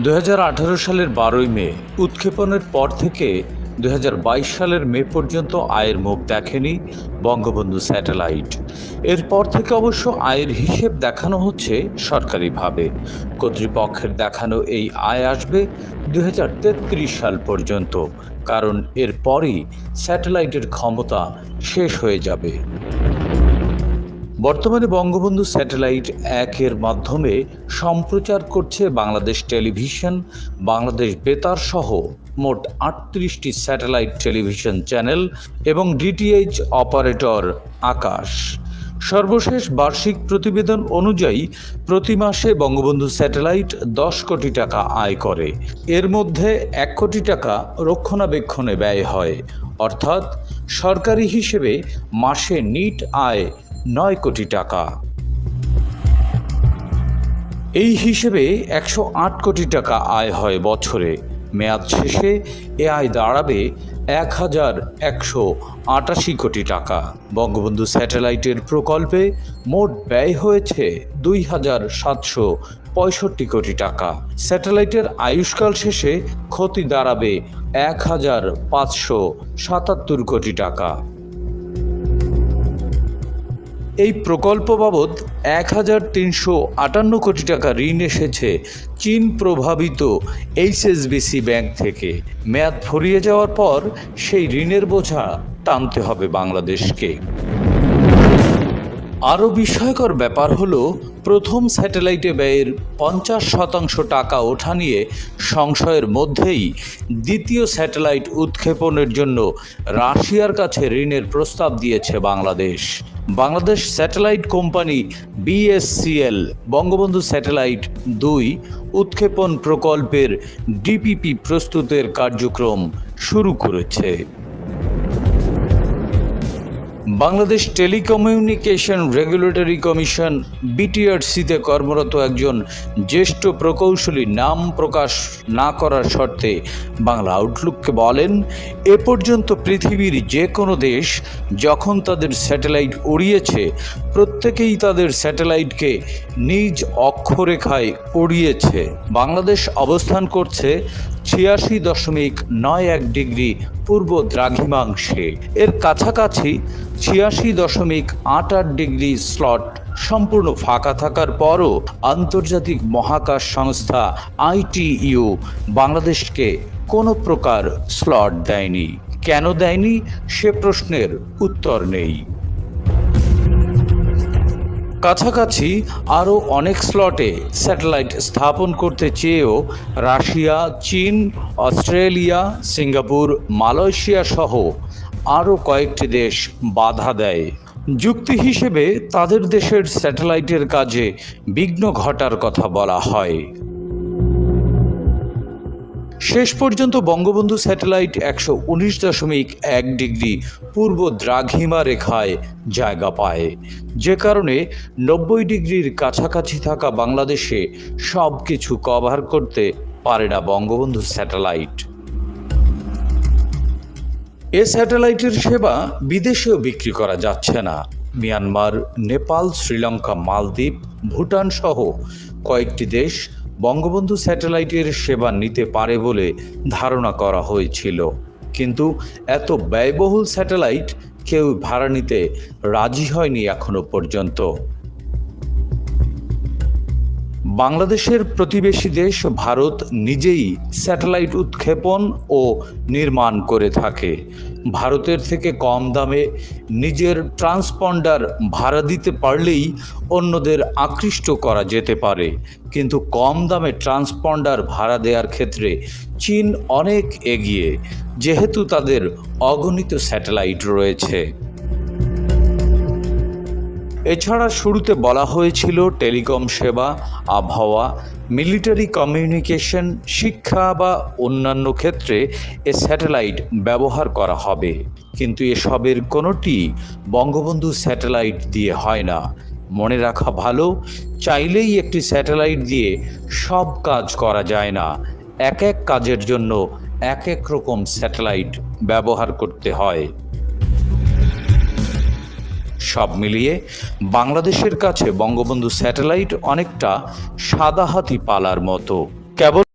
দু হাজার আঠারো সালের বারোই মে, উৎক্ষেপণের পর থেকে দু হাজার বাইশ সালের মে পর্যন্ত আয়ের মুখ দেখেনি বঙ্গবন্ধু স্যাটেলাইট। এরপর থেকে অবশ্য আয়ের হিসেব দেখানো হচ্ছে সরকারিভাবে। কর্তৃপক্ষের দেখানো এই আয় আসবে দুহাজার তেত্রিশ সাল পর্যন্ত, কারণ এরপরই স্যাটেলাইটের ক্ষমতা শেষ হয়ে যাবে। বর্তমানে বঙ্গবন্ধু স্যাটেলাইট একের মাধ্যমে সম্প্রচার করছে বাংলাদেশ টেলিভিশন, বাংলাদেশ বেতার সহ মোট আটত্রিশটি স্যাটেলাইট টেলিভিশন চ্যানেল এবং ডিটিএইচ অপারেটর আকাশ। সর্বশেষ বার্ষিক প্রতিবেদন অনুযায়ী প্রতি মাসে বঙ্গবন্ধু স্যাটেলাইট দশ কোটি টাকা আয় করে। এর মধ্যে এক কোটি টাকা রক্ষণাবেক্ষণে ব্যয় হয়। অর্থাৎ সরকারি হিসেবে মাসে নিট আয় নয় কোটি টাকা। এই হিসেবে একশো আট কোটি টাকা আয় হয় বছরে। মেয়াদ শেষে এ আয় দাঁড়াবে এক হাজার একশো আটাশি কোটি টাকা। বঙ্গবন্ধু স্যাটেলাইটের প্রকল্পে মোট ব্যয় হয়েছে দুই হাজার সাতশো পঁয়ষট্টি কোটি টাকা। স্যাটেলাইটের আয়ুষ্কাল শেষে ক্ষতি দাঁড়াবে এক হাজার পাঁচশো সাতাত্তর কোটি টাকা। এই প্রকল্প বাবদ এক হাজার তিনশো আটান্ন কোটি টাকা ঋণ এসেছে চীন প্রভাবিত এইচএসবিসি ব্যাংক থেকে। মেয়াদ ফুরিয়ে যাওয়ার পর সেই ঋণের বোঝা টানতে হবে বাংলাদেশকে। আরও বিস্ময়কর ব্যাপার হলো, প্রথম স্যাটেলাইটে ব্যয়ের পঞ্চাশ শতাংশ টাকা ওঠা নিয়ে সংশয়ের মধ্যেই দ্বিতীয় স্যাটেলাইট উৎক্ষেপণের জন্য রাশিয়ার কাছে ঋণের প্রস্তাব দিয়েছে Bangladesh. Bangladesh satellite company BSCL, Bangabandhu satellite দুই উৎক্ষেপণ প্রকল্পের ডিপিপি প্রস্তুতের কার্যক্রম শুরু করেছে। বাংলাদেশ টেলিকমিউনিকেশন রেগুলেটরি কমিশন বিটিআরসিতে কর্মরত একজন জ্যেষ্ঠ প্রকৌশলী নাম প্রকাশ না করার শর্তে বাংলা আউটলুককে বলেন, এ পর্যন্ত পৃথিবীর যে কোনো দেশ যখন তাদের স্যাটেলাইট উড়িয়েছে, প্রত্যেকেই তাদের স্যাটেলাইটকে নিজ অক্ষরেখায় উড়িয়েছে। বাংলাদেশ অবস্থান করছে ছিয়াশি দশমিক নয় এক ডিগ্রি পূর্ব দ্রাঘিমাংশে। এর কাছাকাছি ছিয়াশি দশমিক আট আট ডিগ্রি স্লট সম্পূর্ণ ফাঁকা থাকার পরও আন্তর্জাতিক মহাকাশ সংস্থা আইটিইউ বাংলাদেশকে কোনো প্রকার স্লট দেয়নি। কেন দেয়নি? সে প্রশ্নের উত্তর নেই। কাছাকাছি আরও অনেক স্লটে স্যাটেলাইট স্থাপন করতে চেয়েও রাশিয়া, চীন, অস্ট্রেলিয়া, সিঙ্গাপুর, মালয়েশিয়া সহ আরও কয়েকটি দেশ বাধা দেয়। যুক্তি হিসেবে তাদের দেশের স্যাটেলাইটের কাজে বিঘ্ন ঘটার কথা বলা হয়। শেষ পর্যন্ত বঙ্গবন্ধু স্যাটেলাইট একশো উনিশ দশমিক এক ডিগ্রি পূর্ব দ্রাঘিমা রেখায় জায়গা পায়। যে কারণে নব্বই ডিগ্রির কাছাকাছি থাকা বাংলাদেশে সব কিছু কভার করতে পারে না বঙ্গবন্ধু স্যাটেলাইট। এ স্যাটেলাইটের সেবা বিদেশেও বিক্রি করা যাচ্ছে না। মিয়ানমার, নেপাল, শ্রীলঙ্কা, মালদ্বীপ, ভুটান সহ কয়েকটি দেশ বঙ্গবন্ধু স্যাটেলাইটের সেবা নিতে পারে বলে ধারণা করা হয়েছিল। কিন্তু এত ব্যয়বহুল স্যাটেলাইট কেউ ভাড়া নিতে রাজি হয়নি এখনও পর্যন্ত। বাংলাদেশের প্রতিবেশী দেশ ভারত নিজেই স্যাটেলাইট উৎক্ষেপণ ও নির্মাণ করে থাকে। ভারতের থেকে কম দামে নিজের ট্রান্সপন্ডার ভাড়া দিতে পারলেই অন্যদের আকৃষ্ট করা যেতে পারে। কিন্তু কম দামে ট্রান্সপন্ডার ভাড়া দেওয়ার ক্ষেত্রে চীন অনেক এগিয়ে, যেহেতু তাদের অগণিত স্যাটেলাইট রয়েছে। এছাড়া শুরুতে বলা হয়েছিল টেলিকম সেবা, আবহাওয়া, মিলিটারি কমিউনিকেশন, শিক্ষা বা অন্যান্য ক্ষেত্রে এ স্যাটেলাইট ব্যবহার করা হবে। কিন্তু এসবের কোনোটি বঙ্গবন্ধু স্যাটেলাইট দিয়ে হয় না। মনে রাখা ভালো, চাইলেই একটি স্যাটেলাইট দিয়ে সব কাজ করা যায় না। এক এক কাজের জন্য এক এক রকম স্যাটেলাইট ব্যবহার করতে হয়। সব মিলিয়ে বাংলাদেশের কাছে বঙ্গবন্ধু স্যাটেলাইট অনেকটা সাদা হাতি পালার মতো। কেবল